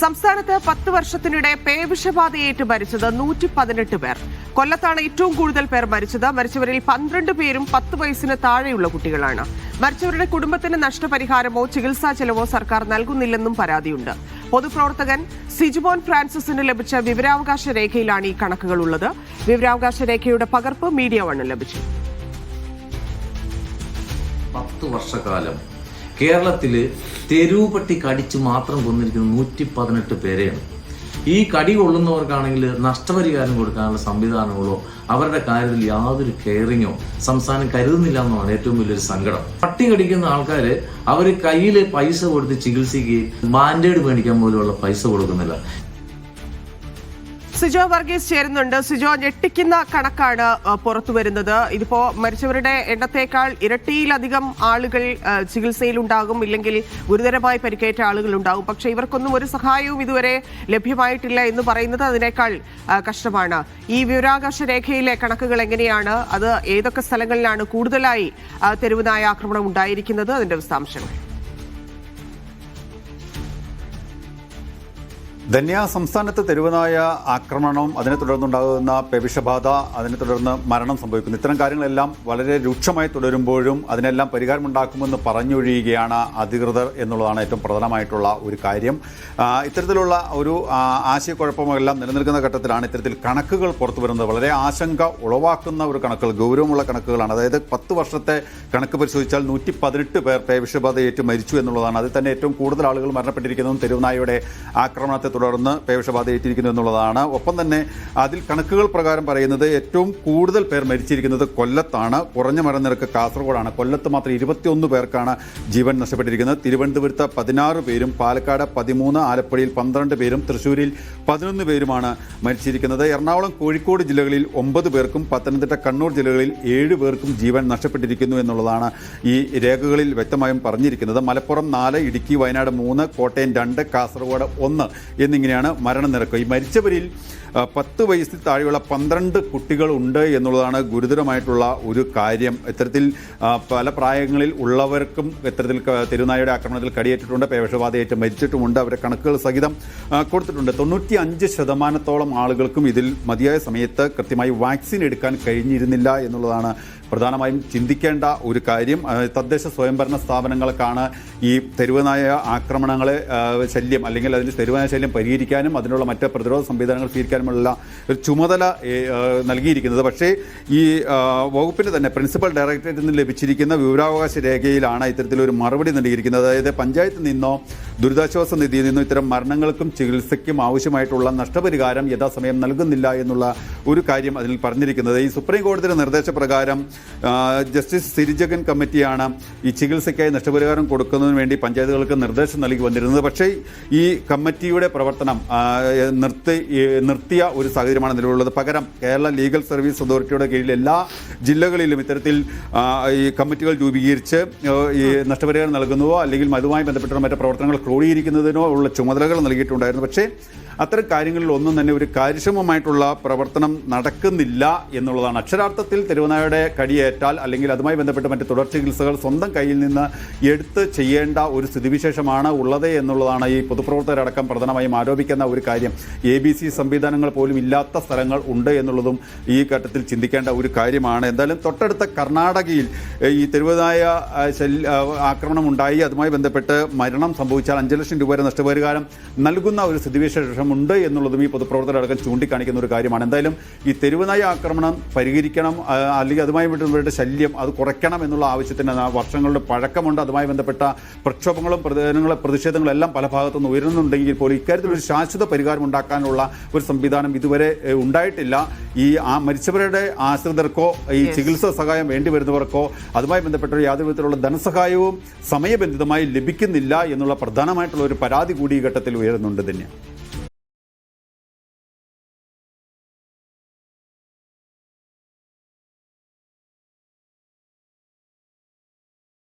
സംസ്ഥാനത്ത് പത്ത് വർഷത്തിനിടെ പേവിഷബാധയേറ്റ് മരിച്ചത് നൂറ്റി പതിനെട്ട് പേർ. കൊല്ലത്താണ് ഏറ്റവും കൂടുതൽ പേർ മരിച്ചത്. മരിച്ചവരിൽ പന്ത്രണ്ട് പേരും പത്ത് വയസ്സിന് താഴെയുള്ള കുട്ടികളാണ്. മരിച്ചവരുടെ കുടുംബത്തിന് നഷ്ടപരിഹാരമോ ചികിത്സാ ചെലവോ സർക്കാർ നൽകുന്നില്ലെന്നും പരാതിയുണ്ട്. പൊതുപ്രവർത്തകൻ സിജുമോൻ ഫ്രാൻസിസിന് ലഭിച്ച വിവരാവകാശ രേഖയിലാണ് ഈ കണക്കുകൾ ഉള്ളത്. വിവരാവകാശ രേഖയുടെ പകർപ്പ് മീഡിയ വണ്ണിൽ ലഭിച്ചു. പത്ത് വർഷക്കാലം കേരളത്തിൽ തെരുവ് പട്ടി കടിച്ച് മാത്രം കൊന്നിരിക്കുന്ന നൂറ്റി പതിനെട്ട് പേരെയാണ്. ഈ കടി കൊള്ളുന്നവർക്കാണെങ്കിൽ നഷ്ടപരിഹാരം കൊടുക്കാനുള്ള സംവിധാനങ്ങളോ അവരുടെ കാര്യത്തിൽ യാതൊരു കെയറിങ്ങോ സംസ്ഥാനം കരുതുന്നില്ല എന്നാണ് ഏറ്റവും വലിയൊരു സങ്കടം. പട്ടി കടിക്കുന്ന ആൾക്കാർ അവർ കയ്യിൽ പൈസ കൊടുത്ത് ചികിത്സിക്കുകയും മാൻഡേഡ് മേടിക്കാൻ പോലെയുള്ള പൈസ കൊടുക്കുന്നില്ല. സിജോ വർഗീസ് ചേരുന്നുണ്ട്. സിജോ ഞെട്ടിക്കുന്ന കണക്കാണ് പുറത്തു വരുന്നത്. ഇതിപ്പോ മരിച്ചവരുടെ എണ്ണത്തേക്കാൾ ഇരട്ടിയിലധികം ആളുകൾ ചികിത്സയിൽ ചികിത്സയിലുണ്ടാകും. ഇല്ലെങ്കിൽ ഗുരുതരമായി പരിക്കേറ്റ ആളുകൾ ഉണ്ടാകും പക്ഷേ ഇവർക്കൊന്നും ഒരു സഹായവും ഇതുവരെ ലഭ്യമായിട്ടില്ല എന്ന് പറയുന്നത് അതിനേക്കാൾ കഷ്ടമാണ്. ഈ വിവരാകാശ രേഖയിലെ കണക്കുകൾ എങ്ങനെയാണ്? അത് ഏതൊക്കെ സ്ഥലങ്ങളിലാണ് കൂടുതലായി തെരുവുനായ ആക്രമണം ഉണ്ടായിരിക്കുന്നത്? അതിന്റെ വിശദാംശങ്ങൾ. ധന്യ സംസ്ഥാനത്ത് തെരുവനായ ആക്രമണം അതിനെ തുടർന്നുണ്ടാകുന്ന പെവിഷബാധ അതിനെ തുടർന്ന് മരണം സംഭവിക്കുന്നു. ഇത്തരം കാര്യങ്ങളെല്ലാം വളരെ രൂക്ഷമായി തുടരുമ്പോഴും അതിനെല്ലാം പരിഹാരമുണ്ടാക്കുമെന്ന് പറഞ്ഞൊഴിയുകയാണ് അധികൃതർ എന്നുള്ളതാണ് ഏറ്റവും പ്രധാനമായിട്ടുള്ള ഒരു കാര്യം. ഇത്തരത്തിലുള്ള ഒരു ആശയക്കുഴപ്പമെല്ലാം നിലനിൽക്കുന്ന ഘട്ടത്തിലാണ് ഇത്തരത്തിൽ കണക്കുകൾ പുറത്തു വരുന്നത് വളരെ ആശങ്ക ഉളവാക്കുന്ന ഒരു കണക്കുകൾ ഗൗരവമുള്ള കണക്കുകളാണ്. അതായത് പത്ത് വർഷത്തെ കണക്ക് പരിശോധിച്ചാൽ നൂറ്റി പതിനെട്ട് പേർ പേവിഷബാധയേറ്റ് മരിച്ചു എന്നുള്ളതാണ്. അതിൽ തന്നെ ഏറ്റവും കൂടുതൽ ആളുകൾ മരണപ്പെട്ടിരിക്കുന്നതും തെരുവനായയുടെ ആക്രമണത്തെ തുടർന്ന് പേവിഷബാധയേറ്റിരിക്കുന്നു എന്നുള്ളതാണ്. ഒപ്പം തന്നെ അതിൽ കണക്കുകൾ പ്രകാരം പറയുന്നത് ഏറ്റവും കൂടുതൽ പേർ മരിച്ചിരിക്കുന്നത് കൊല്ലത്താണ്. കുറഞ്ഞ മരണനിരക്ക് കാസർഗോഡാണ്. കൊല്ലത്ത് മാത്രം ഇരുപത്തിയൊന്ന് പേർക്കാണ് ജീവൻ നഷ്ടപ്പെട്ടിരിക്കുന്നത്. തിരുവനന്തപുരത്ത് പതിനാറ് പേരും പാലക്കാട് പതിമൂന്ന് ആലപ്പുഴയിൽ പന്ത്രണ്ട് പേരും തൃശ്ശൂരിൽ പതിനൊന്ന് പേരുമാണ് മരിച്ചിരിക്കുന്നത്. എറണാകുളം കോഴിക്കോട് ജില്ലകളിൽ ഒമ്പത് പേർക്കും പത്തനംതിട്ട കണ്ണൂർ ജില്ലകളിൽ ഏഴ് പേർക്കും ജീവൻ നഷ്ടപ്പെട്ടിരിക്കുന്നു എന്നുള്ളതാണ് ഈ രേഖകളിൽ വ്യക്തമായും പറഞ്ഞിരിക്കുന്നത്. മലപ്പുറം നാല് ഇടുക്കി വയനാട് മൂന്ന് കോട്ടയം രണ്ട് കാസർഗോഡ് ഒന്ന് എന്നിങ്ങനെയാണ് മരണനിരക്ക്. ഈ മരിച്ചവരിൽ പത്ത് വയസ്സിൽ താഴെയുള്ള പന്ത്രണ്ട് കുട്ടികളുണ്ട് എന്നുള്ളതാണ് ഗുരുതരമായിട്ടുള്ള ഒരു കാര്യം. ഇത്തരത്തിൽ പല പ്രായങ്ങളിൽ ഉള്ളവർക്കും ഇത്തരത്തിൽ തിരുനായയുടെ ആക്രമണത്തിൽ കടിയേറ്റിട്ടുണ്ട് പേവിഷബാധയേറ്റ് മരിച്ചിട്ടുമുണ്ട്. അവരുടെ കണക്കുകൾ സഹിതം കൊടുത്തിട്ടുണ്ട്. തൊണ്ണൂറ്റി അഞ്ച് ശതമാനത്തോളം ആളുകൾക്കും ഇതിൽ മതിയായ സമയത്ത് കൃത്യമായി വാക്സിൻ എടുക്കാൻ കഴിഞ്ഞിരുന്നില്ല എന്നുള്ളതാണ് പ്രധാനമായും ചിന്തിക്കേണ്ട ഒരു കാര്യം. തദ്ദേശ സ്വയംഭരണ സ്ഥാപനങ്ങൾക്കാണ് ഈ തെരുവനായ ആക്രമണങ്ങളെ ശല്യം അല്ലെങ്കിൽ അതിന്റെ തെരുവനായ ശല്യം പരിഹരിക്കാനും അതിനുള്ള മറ്റ് പ്രതിരോധ സംവിധാനങ്ങൾ സ്വീകരിക്കാനുമുള്ള ഒരു ചുമതല നൽകിയിരിക്കുന്നത്. പക്ഷേ ഈ വകുപ്പിന് തന്നെ പ്രിൻസിപ്പൽ ഡയറക്ടറേറ്റിൽ നിന്ന് ലഭിച്ചിരിക്കുന്ന വിവരാവകാശ രേഖയിലാണ് ഇത്തരത്തിലൊരു മറുപടി നൽകിയിരിക്കുന്നത്. അതായത് പഞ്ചായത്തിൽ നിന്നോ ദുരിതാശ്വാസ നിധിയിൽ നിന്നോ ഇത്തരം മരണങ്ങൾക്കും ചികിത്സയ്ക്കും ആവശ്യമായിട്ടുള്ള നഷ്ടപരിഹാരം യഥാസമയം നൽകുന്നില്ല എന്നുള്ള ഒരു കാര്യം അതിൽ പറഞ്ഞിരിക്കുന്നത്. ഈ സുപ്രീം കോടതിയുടെ നിർദ്ദേശപ്രകാരം ജസ്റ്റിസ് സിരിജഗൻ കമ്മിറ്റിയാണ് ഈ ചികിത്സയ്ക്കായി നഷ്ടപരിഹാരം കൊടുക്കുന്നതിന് വേണ്ടി പഞ്ചായത്തുകൾക്ക് നിർദ്ദേശം നൽകി വന്നിരുന്നത്. പക്ഷേ ഈ കമ്മിറ്റിയുടെ പ്രവർത്തനം നിർത്തി നിർത്തി നിർത്തിയ ഒരു സാഹചര്യമാണ് നിലവിലുള്ളത്. പകരം കേരള ലീഗൽ സർവീസ് അതോറിറ്റിയുടെ കീഴിൽ എല്ലാ ജില്ലകളിലും ഇത്തരത്തിൽ ഈ കമ്മിറ്റികൾ രൂപീകരിച്ച് ഈ നഷ്ടപരിഹാരം നൽകുന്നതോ അല്ലെങ്കിൽ അതുമായി ബന്ധപ്പെട്ട മറ്റു പ്രവർത്തനങ്ങൾ ക്രോഡീകരിക്കുന്നതിനോ ഉള്ള ചുമതലകൾ നൽകിയിട്ടുണ്ടായിരുന്നു. പക്ഷേ അത്തരം കാര്യങ്ങളിൽ ഒന്നും തന്നെ ഒരു കാര്യക്ഷമമായിട്ടുള്ള പ്രവർത്തനം നടക്കുന്നില്ല എന്നുള്ളതാണ്. അക്ഷരാർത്ഥത്തിൽ തിരുവനായുടെ കടിയേറ്റാൽ അല്ലെങ്കിൽ അതുമായി ബന്ധപ്പെട്ട മറ്റ് തുടർ ചികിത്സകൾ സ്വന്തം കയ്യിൽ നിന്ന് എടുത്ത് ചെയ്യേണ്ട ഒരു സ്ഥിതിവിശേഷമാണ് ഉള്ളത് എന്നുള്ളതാണ് ഈ പൊതുപ്രവർത്തകരടക്കം പ്രധാനമായും ആരോപിക്കുന്ന ഒരു കാര്യം. എ ബി സി സംവിധാനങ്ങൾ പോലും ഇല്ലാത്ത സ്ഥലങ്ങൾ ഉണ്ട് എന്നുള്ളതും ഈ ഘട്ടത്തിൽ ചിന്തിക്കേണ്ട ഒരു കാര്യമാണ്. എന്തായാലും തൊട്ടടുത്ത കർണാടകയിൽ ഈ തെരുവനായ ആക്രമണം ഉണ്ടായി. അതുമായി ബന്ധപ്പെട്ട് മരണം സംഭവിച്ചാൽ അഞ്ച് ലക്ഷം രൂപ വരെ നഷ്ടപരിഹാരം നൽകുന്ന ഒരു സ്ഥിതിവിശേഷമുണ്ട് എന്നുള്ളതും ഈ പൊതുപ്രവർത്തകരടക്കം ചൂണ്ടിക്കാണിക്കുന്ന ഒരു കാര്യമാണ്. എന്തായാലും ഈ തെരുവനായ ആക്രമണം പരിഹരിക്കണം അല്ലെങ്കിൽ അതുമായി ബന്ധപ്പെട്ട ശല്യം അത് കുറയ്ക്കണം എന്നുള്ള ആവശ്യത്തിന് വർഷങ്ങളുടെ പഴക്കമുണ്ട്. അതുമായി ബന്ധപ്പെട്ട പ്രക്ഷോഭങ്ങളും പ്രതിഷേധങ്ങളും പ്രതിഷേധങ്ങളും എല്ലാം പല ഭാഗത്തുനിന്ന് ഉയരുന്നുണ്ടെങ്കിൽ പോലും ഇക്കാര്യത്തിൽ ഒരു ശാശ്വത പരിഹാരം ഉണ്ടാക്കാനുള്ള ഒരു സംവിധാനം ഇതുവരെ ഉണ്ടായിട്ടില്ല. ഈ ആ മരിച്ചവരുടെ ആശ്രിതർക്കോ ഈ ചികിത്സാ സഹായം വേണ്ടി വരുന്നവർക്കോ അതുമായി ബന്ധപ്പെട്ട യാതൊരു വിധത്തിലുള്ള ധനസഹായവും സമയബന്ധിതമായി ലഭിക്കുന്നില്ല എന്നുള്ള പ്രധാനമായിട്ടുള്ള ഒരു പരാതി കൂടി ഈ ഘട്ടത്തിൽ ഉയരുന്നുണ്ട് തന്നെ